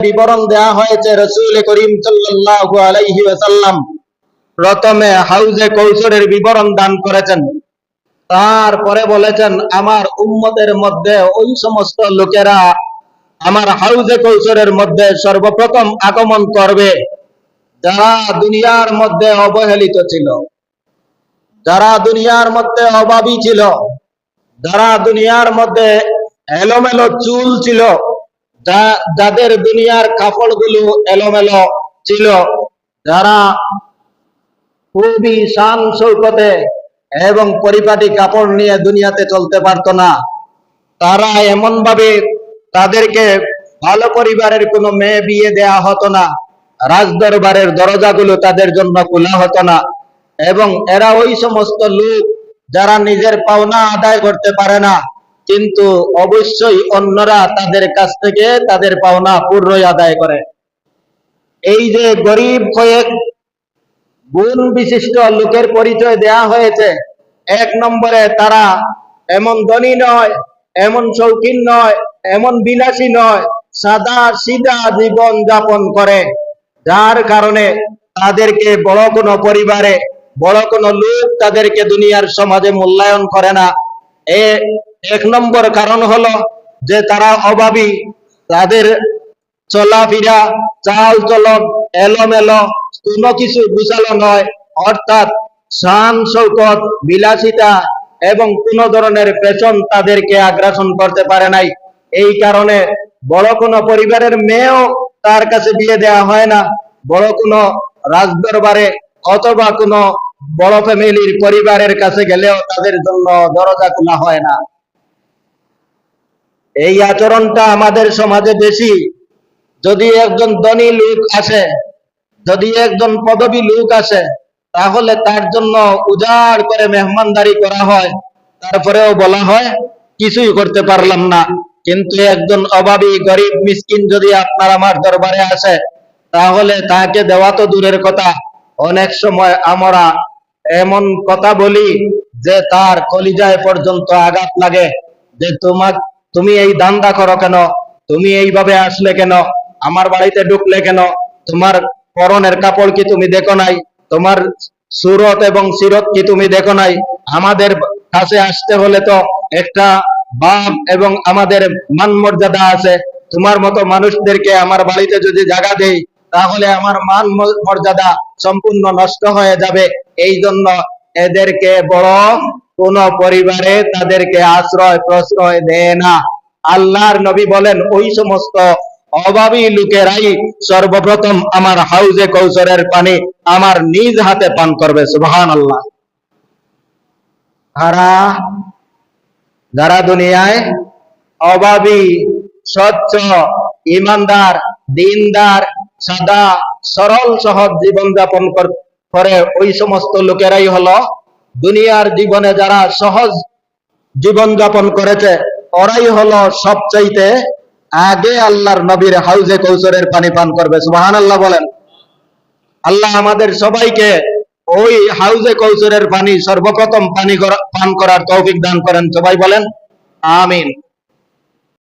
বিবরণ দেয়া হয়েছে রসুল করিম সাল্লাল্লাহু আলাইহি ওয়াসাল্লাম। প্রথমে হাউজে কৌশলের বিবরণ দান করেছেন। তারপরে বলেছেন, আমার উম্মতের মধ্যে ওই সমস্ত লোকেরা আমার হাউজে কৌশলের মধ্যে সর্বপ্রথম আগমন করবে, যারা দুনিয়ার মধ্যে অবহেলিত ছিল, যারা দুনিয়ার মধ্যে অভাবী ছিল, যারা দুনিয়ার মধ্যে এলোমেলো চুল ছিল যাদের দুনিয়ার কাপড়গুলো এলোমেলো ছিল, যারা খুবই শান শৌকতে এবং পরিপাটি কাপড় নিয়ে দুনিয়াতে চলতে পারতো না, তারা এমন ভাবে তাদেরকে ভালো পরিবারের কোনো মেয়ে বিয়ে দেয়া হতো না, রাজদরবারের দরজাগুলো তাদের জন্য খোলা হতো না, এবং এরা ওই সমস্ত লোক যারা নিজের পাওনা আদায় করতে পারে না। কিন্তু অবশ্যই অন্যরা তাদের কাছ থেকে তাদের পাওনা পূর্ণই আদায় করে। এই যে গরিব কয়েক গুণ বিশিষ্ট লোকের পরিচয় দেয়া হয়েছে, এক নম্বরে তারা এমন ধনী নয়, এমন শৌখিন নয়, এমন বিলাসী নয়, সাদা সিধা জীবন যাপন করে। যার কারণে তাদেরকে বড় কোনো পরিবারে, বড় কোনো লোক তাদেরকে দুনিয়ার সমাজে মূল্যায়ন করে না। এ এক নম্বর কারণ হলো যে তারা অভাবী। তাদের চলাফেরা, চাল চলন, এলোমেলো, কোনো কিছু গুছালো নয়। অর্থাৎ শান শৌকত বিলাসিতা এবং কোন ধরনের পেছন তাদেরকে আগ্রাসন করতে পারে নাই। এই কারণে বড় কোনো পরিবারের মেয়েও তার কাছে বিয়ে দেওয়া হয় না। বড় কোনো রাজদরবারে অথবা কোনো বড় ফ্যামিলির পরিবারের কাছে গেলেও তাদের জন্য দরজা খোলা হয় না। এই আচরণটা আমাদের সমাজে বেশি। যদি একজন ধনী লোক আসে, যদি একজন পদবী লোক আসে, তাহলে তার জন্য উজাড় করে মেহমানদারি করা হয়। তারপরেও বলা হয়, কিছুই করতে পারলাম না। কিন্তু একজন অভাবী, গরিব, মিসকিন যদি আপনার আমার দরবারে আসে, তাহলে তাকে দেওয়া তো দূরের কথা। অনেক সময় আমরা এমন কথা বলি যে তার কলিজায় পর্যন্ত আঘাত লাগে, যে তোমার তুমি এই দান্দা করো কেন? তুমি এইভাবে আসলে কেন? আমার বাড়িতে ঢুকলে কেন? তোমার পরনের কাপড় কি তুমি দেখো নাই? তোমার সুরত এবং সিরত কি তুমি দেখো নাই? আমাদের কাছে আসতে হলে তো একটা বাপ এবং আমাদের মান মর্যাদা আছে। তোমার মতো মানুষদেরকে আমার বাড়িতে যদি জায়গা দেই, তাহলে আমার মান মর্যাদা সম্পূর্ণ নষ্ট হয়ে যাবে। এই জন্য এদেরকে বড় কোন পরিবারে তাদেরকে আশ্রয়, প্রশ্রয় দেয় না। আল্লাহর নবী বলেন, ওই সমস্ত অভাবী লোকেরাই সর্বপ্রথম আমার হাউজে কৌশলের পানি আমার নিজ হাতে পান করবে। সুবহান আল্লাহ যারা যারা দুনিয়ায় অভাবী, স্বচ্ছ, ইমানদার, দিনদার, সাদা, সরল, সহজ জীবন যাপন করে ওই সমস্ত লোকেরাই হলো দুনিয়ার জীবনে যারা সহজ জীবন যাপন করেছে, ওরাই হলো সবচাইতে আগে আল্লাহর নবীর হাউজে কৌশলের পানি পান করবে। সুবাহান আল্লাহ বলেন। আল্লাহ আমাদের সবাইকে ওই হাউজে কৌশলের পানি সর্বপ্রথম পানি পান করার তৌফিক দান করেন। সবাই বলেন, আমিন।